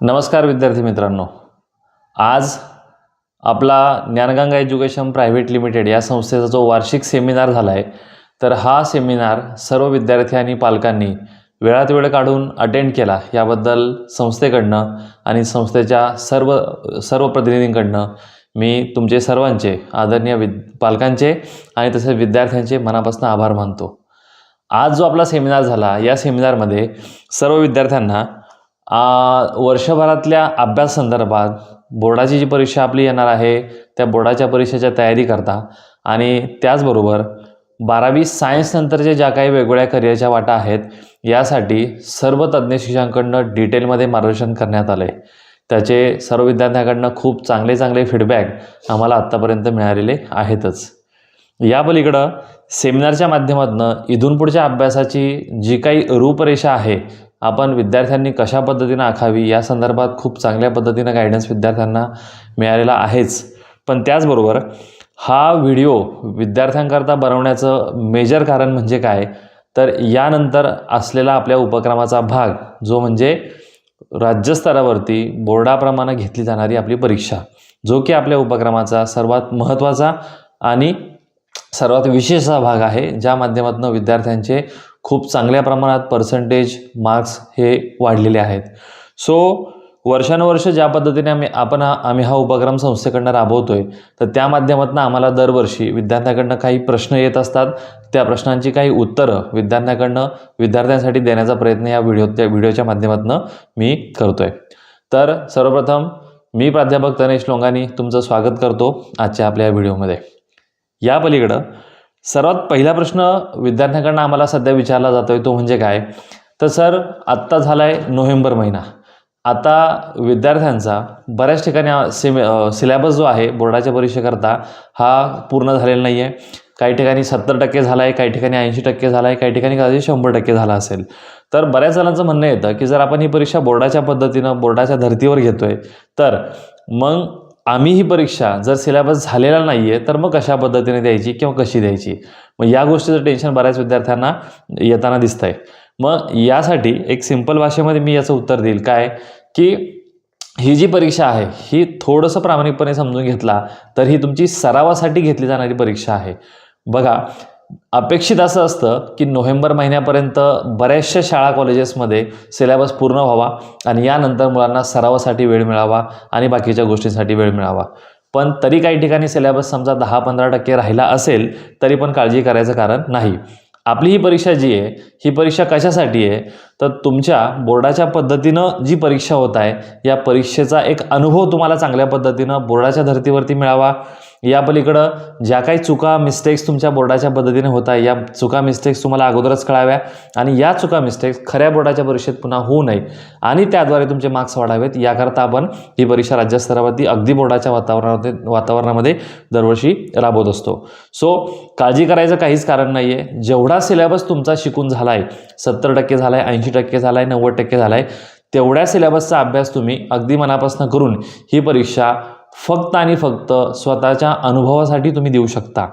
नमस्कार विद्यार्थी मित्रांनो. आज आपला ज्ञानगंगा एज्युकेशन प्रायव्हेट लिमिटेड या संस्थेचा जो वार्षिक सेमिनार झाला आहे तर हा सेमिनार सर्व विद्यार्थी आणि पालकांनी वेळात वेळ काढून अटेंड केला याबद्दल संस्थेकडनं आणि संस्थेच्या सर्व सर्व प्रतिनिधींकडनं मी तुमचे सर्वांचे आदरणीय विद पालकांचे आणि तसेच विद्यार्थ्यांचे मनापासून आभार मानतो. आज जो आपला सेमिनार झाला या सेमिनारमध्ये सर्व विद्यार्थ्यांना वर्षभरातल्या अभ्यास संदर्भात बोर्डाची जी परीक्षा आपली येणार आहे त्या बोर्डाच्या परीक्षेच्या तयारी करता आणि त्याचबरोबर बारावी सायन्स नंतरच्या ज्या काही वेगवेगळ्या करिअरच्या वाटा आहेत यासाठी सर्व तज्ज्ञ शिक्षकांकडनं डिटेलमध्ये मार्गदर्शन करण्यात आलं आहे त्याचे सर्व विद्यार्थ्यांकडनं खूप चांगले चांगले फीडबॅक आम्हाला आत्तापर्यंत मिळालेले आहेतच. या पलीकडं सेमिनारच्या माध्यमातून इथून पुढच्या अभ्यासाची जी काही रूपरेषा आहे आपण विद्यार्थ्यांनी कशा पद्धतीनं आखावी? या संदर्भात खूप चांगल्या पद्धतीनं गायडन्स विद्यार्थ्यांना मिळालेला आहेच. पण त्याचबरोबर हा व्हिडिओ विद्यार्थ्यांकरता बनवण्याचं मेजर कारण म्हणजे काय? तर यानंतर असलेला आपल्या उपक्रमाचा भाग जो म्हणजे राज्यस्तरावरती बोर्डाप्रमाणे घेतली जाणारी आपली परीक्षा जो की आपल्या उपक्रमाचा सर्वात महत्त्वाचा आणि सर्वात विशेष भाग आहे ज्या माध्यमातून विद्यार्थ्यांचे खूप चांगल्या प्रमाणात पर्सेंटेज मार्क्स हे वाढलेले आहेत. सो वर्षानुवर्ष ज्या पद्धतीने आम्ही आपण आम्ही हा उपक्रम संस्थेकडनं राबवतो आहे तर त्या माध्यमातून आम्हाला दरवर्षी विद्यार्थ्याकडनं काही प्रश्न येत असतात. त्या प्रश्नांची काही उत्तरं विद्यार्थ्याकडनं विद्यार्थ्यांसाठी देण्याचा प्रयत्न या व्हिडिओ त्या व्हिडिओच्या माध्यमातून मी करतो आहे तर सर्वप्रथम मी प्राध्यापक तनेश लोंगानी तुमचं स्वागत करतो आजच्या आपल्या या व्हिडिओमध्ये या पलीकडं सर्वात पहिला प्रश्न विद्यार्थ्यांकडनं आम्हाला सध्या विचारला जातो आहे तो म्हणजे काय? तर सर आत्ता झाला आहे नोव्हेंबर महिना. आता विद्यार्थ्यांचा बऱ्याच ठिकाणी सिमे सिलॅबस जो आहे बोर्डाच्या परीक्षेकरता हा पूर्ण झालेला नाही आहे काही ठिकाणी सत्तर टक्के झाला आहे काही ठिकाणी ऐंशी टक्के झाला आहे काही ठिकाणी कदाचित शंभर टक्के झाला असेल. तर बऱ्याच जणांचं म्हणणं येतं की जर आपण ही परीक्षा बोर्डाच्या पद्धतीनं बोर्डाच्या धर्तीवर घेतो आहे तर मग आम्ही ही परीक्षा जर सिलेबस झालेला नाही आहे तर मग कशा पद्धतीने द्यायची किंवा कशी द्यायची? मग या गोष्टीचं टेन्शन बऱ्याच विद्यार्थ्यांना येताना दिसतं आहे मग यासाठी एक सिंपल भाषेमध्ये मी याचं उत्तर देईल. काय? की ही जी परीक्षा आहे ही थोडंसं प्रामाणिकपणे समजून घेतला तर ही तुमची सरावासाठी घेतली जाणारी परीक्षा आहे. बघा अपेक्षित असं असतं की नोव्हेंबर महिन्यापर्यंत बऱ्याचशा शाळा कॉलेजेसमध्ये सिलेबस पूर्ण व्हावा आणि यानंतर मुलांना सरावासाठी वेळ मिळावा आणि बाकीच्या गोष्टींसाठी वेळ मिळावा. पण तरी काही ठिकाणी सिलेबस समजा दहा पंधरा टक्के राहिला असेल तरी पण काळजी करायचं कारण नाही. आपली ही परीक्षा जी आहे ही परीक्षा कशासाठी आहे? तर तुमच्या बोर्डाच्या पद्धतीनं जी परीक्षा होत आहे या परीक्षेचा एक अनुभव तुम्हाला चांगल्या पद्धतीनं बोर्डाच्या धर्तीवरती मिळावा. या पलीकडं ज्या काही चुका मिस्टेक्स तुमच्या बोर्डाच्या पद्धतीने होत आहे या चुका मिस्टेक्स तुम्हाला अगोदरच कळाव्या आणि या चुका मिस्टेक्स खऱ्या बोर्डाच्या परीक्षेत पुन्हा होऊ नये आणि त्याद्वारे तुमचे मार्क्स वाढावेत. याकरता आपण ही परीक्षा राज्यस्तरावरती अगदी बोर्डाच्या वातावरणामध्ये वातावरणामध्ये दरवर्षी राबवत असतो. सो काळजी करायचं काहीच कारण नाही आहे जेवढा सिलेबस तुमचा शिकून झाला आहे सत्तर टक्के झाला आहे ऐंशी टक्के झाला आहे नव्वद टक्के झाला आहे तेवढ्या सिलेबसचा अभ्यास तुम्ही अगदी मनापासून करून ही परीक्षा फक्त आणि फक्त स्वतःच्या अनुभवासाठी तुम्ही देऊ शकता.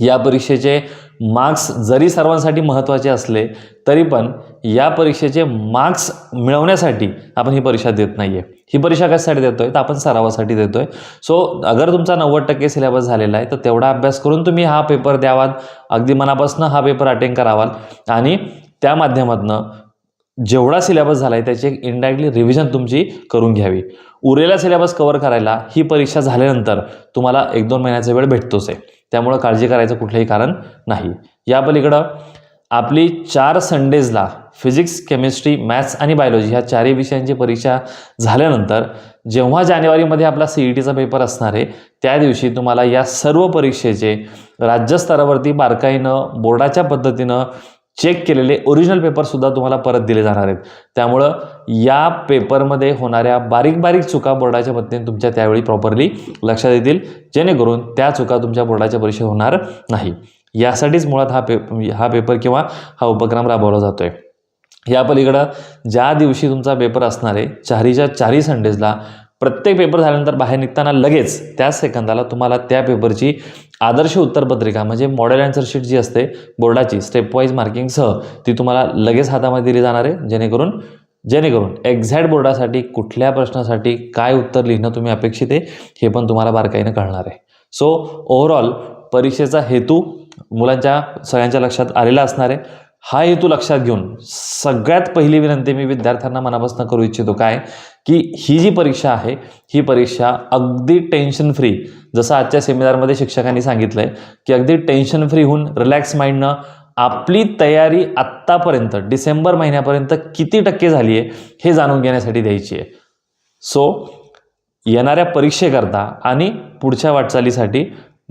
या परीक्षेचे मार्क्स जरी सर्वांसाठी महत्त्वाचे असले तरी पण या परीक्षेचे मार्क्स मिळवण्यासाठी आपण ही परीक्षा देत नाही आहे ही परीक्षा कशासाठी देतो आहे तर आपण सरावासाठी देतो आहे सो अगर तुमचा नव्वद टक्के सिलेबस झालेला आहे तर तेवढा अभ्यास करून तुम्ही हा पेपर द्यावात. अगदी मनापासून हा पेपर अटेंड करावाल आणि त्या माध्यमातून जेवढा सिलेबस झाला आहे त्याची एक इनडायरेक्टली रिव्हिजन तुमची करून घ्यावी. उरलेला सिलेबस कव्हर करायला ही परीक्षा झाल्यानंतर तुम्हाला एक दोन महिन्याचा वेळ भेटतोच आहे त्यामुळं काळजी करायचं कुठलंही कारण नाही. या पलीकडं आपली चार संडेजला फिजिक्स केमिस्ट्री मॅथ्स आणि बायोलॉजी ह्या चारही विषयांची परीक्षा झाल्यानंतर जेव्हा जानेवारीमध्ये आपला सी ई टीचा पेपर असणार आहे त्या दिवशी तुम्हाला या सर्व परीक्षेचे राज्यस्तरावरती बारकाईनं बोर्डाच्या पद्धतीनं चेक केलेले ओरिजिनल पेपरसुद्धा तुम्हाला परत दिले जाणार आहेत. त्यामुळं या पेपरमध्ये होणाऱ्या बारीक बारीक चुका बोर्डाच्या पद्धतीने तुमच्या त्यावेळी प्रॉपरली लक्षात येतील. जेणेकरून त्या चुका तुमच्या बोर्डाच्या परीक्षेत होणार नाही. यासाठीच मुळात हा पे हा पेपर किंवा हा उपक्रम राबवला जातो आहे या पलीकडं ज्या दिवशी तुमचा पेपर असणार आहे चारीच्या चारी संडेजला प्रत्येक पेपर झाल्यानंतर बाहेर निघताना लगेच त्याच सेकंदाला तुम्हाला त्या पेपरची आदर्श उत्तरपत्रिका म्हणजे मॉडेल अँसर शीट जी असते बोर्डाची स्टेप वाईज मार्किंगसह ती तुम्हाला लगेच हातामध्ये दिली जाणार आहे. जेणेकरून जेणेकरून एक्झॅक्ट बोर्डासाठी कुठल्या प्रश्नासाठी काय उत्तर लिहिणं तुम्ही अपेक्षित आहे हे पण तुम्हाला बारकाईनं कळणार आहे. सो ओव्हरऑल परीक्षेचा हेतू मुलांच्या सगळ्यांच्या लक्षात आलेला असणार आहे. हा हेतू लक्षात घेऊन सगळ्यात पहिली विनंती मी विद्यार्थ्यांना मनापासून करू इच्छितो काय? की ही जी परीक्षा आहे ही परीक्षा अगदी टेन्शन फ्री जसं आजच्या सेमिनारमध्ये शिक्षकांनी सांगितलं आहे की अगदी टेन्शन फ्री होऊन रिलॅक्स माइंडनं आपली तयारी आत्तापर्यंत डिसेंबर महिन्यापर्यंत किती टक्के झाली आहे हे जाणून घेण्यासाठी द्यायची आहे. सो येणाऱ्या परीक्षेकरता आणि पुढच्या वाटचालीसाठी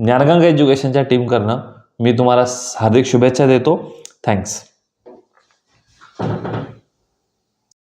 ज्ञानगंगा एज्युकेशनच्या टीम करणं मी तुम्हाला हार्दिक शुभेच्छा देतो. Thanks.